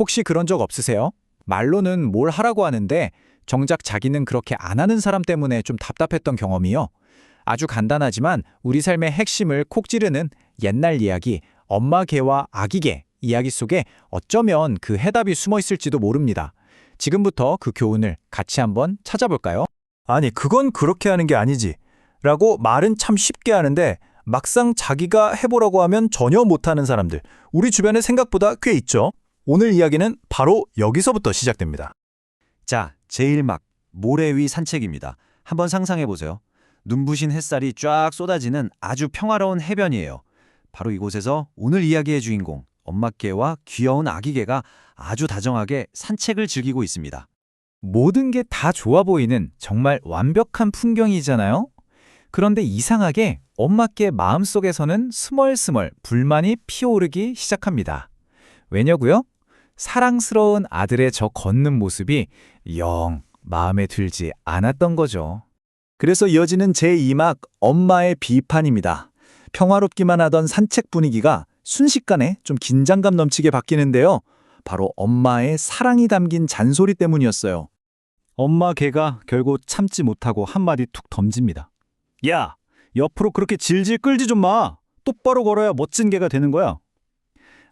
혹시 그런 적 없으세요? 말로는 뭘 하라고 하는데 정작 자기는 그렇게 안 하는 사람 때문에 좀 답답했던 경험이요. 아주 간단하지만 우리 삶의 핵심을 콕 찌르는 옛날 이야기, 엄마 개와 아기 개 이야기 속에 어쩌면 그 해답이 숨어 있을지도 모릅니다. 지금부터 그 교훈을 같이 한번 찾아볼까요? 아니, 그건 그렇게 하는 게 아니지. 라고 말은 참 쉽게 하는데 막상 자기가 해보라고 하면 전혀 못하는 사람들, 우리 주변에 생각보다 꽤 있죠. 오늘 이야기는 바로 여기서부터 시작됩니다. 자, 제1막 모래 위 산책입니다. 한번 상상해 보세요. 눈부신 햇살이 쫙 쏟아지는 아주 평화로운 해변이에요. 바로 이곳에서 오늘 이야기의 주인공 엄마 개와 귀여운 아기 개가 아주 다정하게 산책을 즐기고 있습니다. 모든 게 다 좋아 보이는 정말 완벽한 풍경이잖아요? 그런데 이상하게 엄마께 마음속에서는 스멀스멀 불만이 피어오르기 시작합니다. 왜냐고요? 사랑스러운 아들의 저 걷는 모습이 영 마음에 들지 않았던 거죠. 그래서 이어지는 제2막 엄마의 비판입니다. 평화롭기만 하던 산책 분위기가 순식간에 좀 긴장감 넘치게 바뀌는데요. 바로 엄마의 사랑이 담긴 잔소리 때문이었어요. 엄마 개가 결국 참지 못하고 한마디 툭 던집니다. 야, 옆으로 그렇게 질질 끌지 좀 마. 똑바로 걸어야 멋진 개가 되는 거야.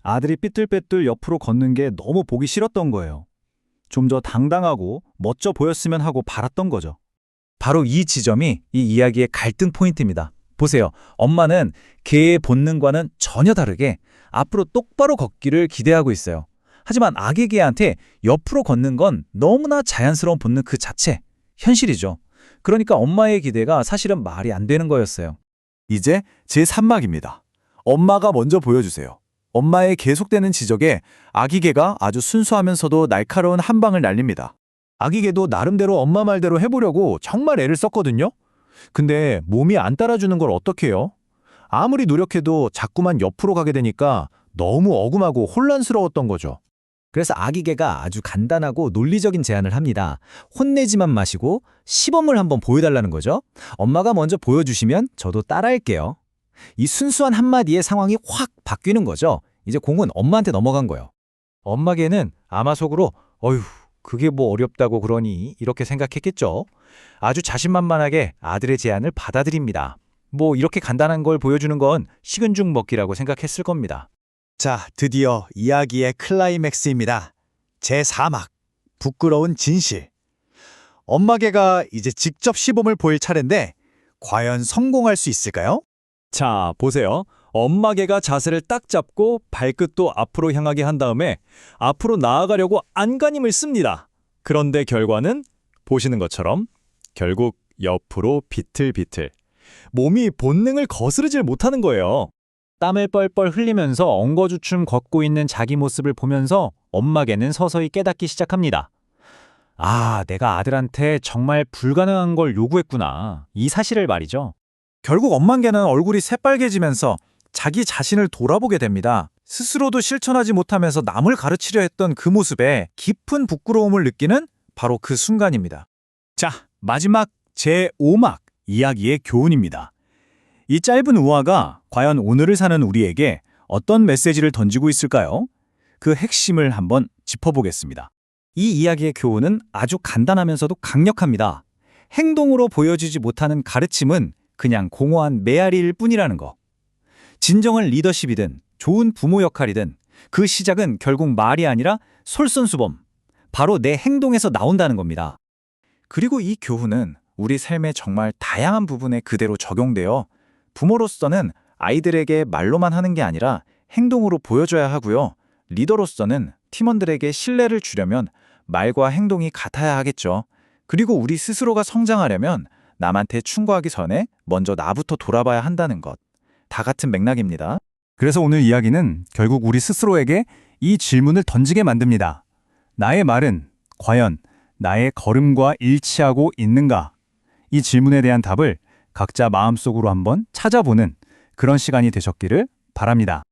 아들이 삐뚤빼뚤 옆으로 걷는 게 너무 보기 싫었던 거예요. 좀 더 당당하고 멋져 보였으면 하고 바랐던 거죠. 바로 이 지점이 이 이야기의 갈등 포인트입니다. 보세요. 엄마는 개의 본능과는 전혀 다르게 앞으로 똑바로 걷기를 기대하고 있어요. 하지만 아기 개한테 옆으로 걷는 건 너무나 자연스러운 본능 그 자체, 현실이죠. 그러니까 엄마의 기대가 사실은 말이 안 되는 거였어요. 이제 제3막입니다. 엄마가 먼저 보여주세요. 엄마의 계속되는 지적에 아기 개가 아주 순수하면서도 날카로운 한 방을 날립니다. 아기 개도 나름대로 엄마 말대로 해보려고 정말 애를 썼거든요. 근데 몸이 안 따라주는 걸 어떻게 해요? 아무리 노력해도 자꾸만 옆으로 가게 되니까 너무 억울하고 혼란스러웠던 거죠. 그래서 아기 개가 아주 간단하고 논리적인 제안을 합니다. 혼내지만 마시고 시범을 한번 보여달라는 거죠. 엄마가 먼저 보여주시면 저도 따라할게요. 이 순수한 한마디에 상황이 확 바뀌는 거죠. 이제 공은 엄마한테 넘어간 거예요. 엄마 개는 아마 속으로 어휴 그게 뭐 어렵다고 그러니 이렇게 생각했겠죠. 아주 자신만만하게 아들의 제안을 받아들입니다. 뭐 이렇게 간단한 걸 보여주는 건 식은 죽 먹기라고 생각했을 겁니다. 자, 드디어 이야기의 클라이맥스입니다. 제4막, 부끄러운 진실. 엄마 개가 이제 직접 시범을 보일 차례인데 과연 성공할 수 있을까요? 자, 보세요. 엄마 개가 자세를 딱 잡고 발끝도 앞으로 향하게 한 다음에 앞으로 나아가려고 안간힘을 씁니다. 그런데 결과는 보시는 것처럼 결국 옆으로 비틀비틀. 몸이 본능을 거스르질 못하는 거예요. 땀을 뻘뻘 흘리면서 엉거주춤 걷고 있는 자기 모습을 보면서 엄마개는 서서히 깨닫기 시작합니다. 아, 내가 아들한테 정말 불가능한 걸 요구했구나. 이 사실을 말이죠. 결국 엄만개는 얼굴이 새빨개지면서 자기 자신을 돌아보게 됩니다. 스스로도 실천하지 못하면서 남을 가르치려 했던 그 모습에 깊은 부끄러움을 느끼는 바로 그 순간입니다. 자, 마지막 제5막 이야기의 교훈입니다. 이 짧은 우화가 과연 오늘을 사는 우리에게 어떤 메시지를 던지고 있을까요? 그 핵심을 한번 짚어보겠습니다. 이 이야기의 교훈은 아주 간단하면서도 강력합니다. 행동으로 보여주지 못하는 가르침은 그냥 공허한 메아리일 뿐이라는 거. 진정한 리더십이든 좋은 부모 역할이든 그 시작은 결국 말이 아니라 솔선수범, 바로 내 행동에서 나온다는 겁니다. 그리고 이 교훈은 우리 삶의 정말 다양한 부분에 그대로 적용되어 부모로서는 아이들에게 말로만 하는 게 아니라 행동으로 보여줘야 하고요. 리더로서는 팀원들에게 신뢰를 주려면 말과 행동이 같아야 하겠죠. 그리고 우리 스스로가 성장하려면 남한테 충고하기 전에 먼저 나부터 돌아봐야 한다는 것. 다 같은 맥락입니다. 그래서 오늘 이야기는 결국 우리 스스로에게 이 질문을 던지게 만듭니다. 나의 말은 과연 나의 걸음과 일치하고 있는가? 이 질문에 대한 답을 각자 마음속으로 한번 찾아보는 그런 시간이 되셨기를 바랍니다.